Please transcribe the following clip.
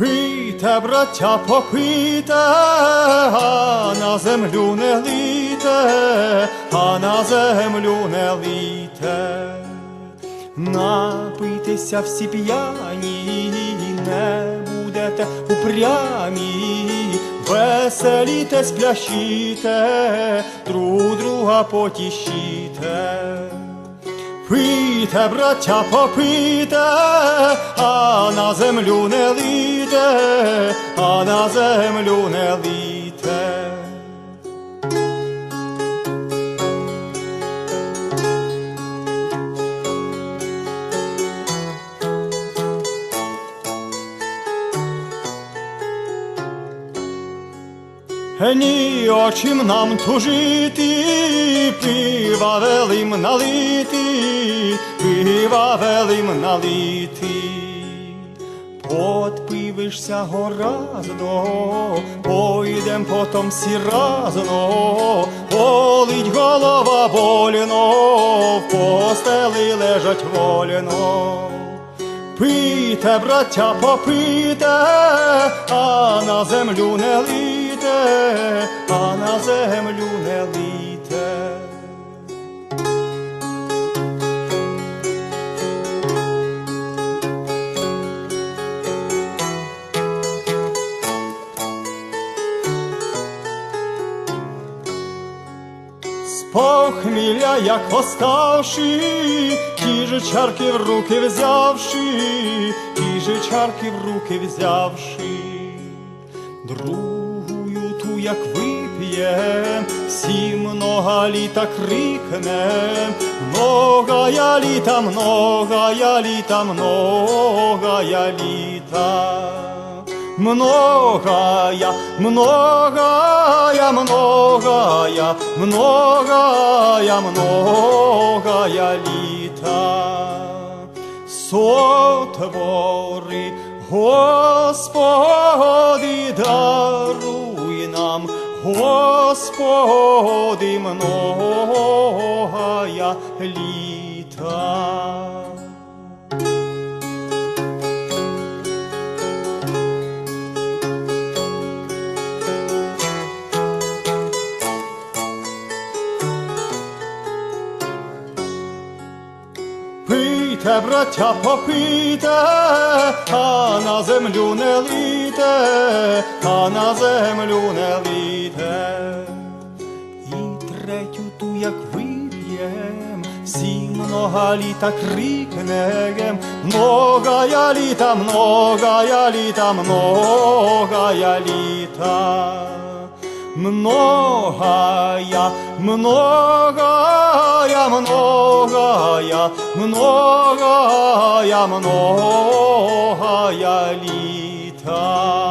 Пийте, браття, попийте, а на землю не лийте, а на землю не лийте. Напийтеся всі п'яні, не будете упрямі, веселітесь, плящите, друг друга потішіте. Пийте, браття, попийте, а на землю не лийте, а на землю не лийте. Ні очим нам тужити, пива велим налити, пива велим налити. Подпивишся горазно, пойдем потом всі разно, болить голова больно, в постели лежать вольно. Пийте, браття, попийте, а на землю не лийте, а на землю не лийте. З похмілля, як оставши, ті же чарки в руки взявши, ті же чарки в руки взявши, другую ту, як вип'єм, всі много літа крикнем, многая літа, многая літа, многая літа. Многая, многая, многая, многая, многая літа. Сотвори, Господи, даруй нам, много я літа. Пийте, браття, попийте, а на землю не лийте, а на землю не лийте. І третю ту, як вип'єм, всі много літа крикнем, многая літа, многая літа, многая літа. Многая, многая, многая, многая, многая літа.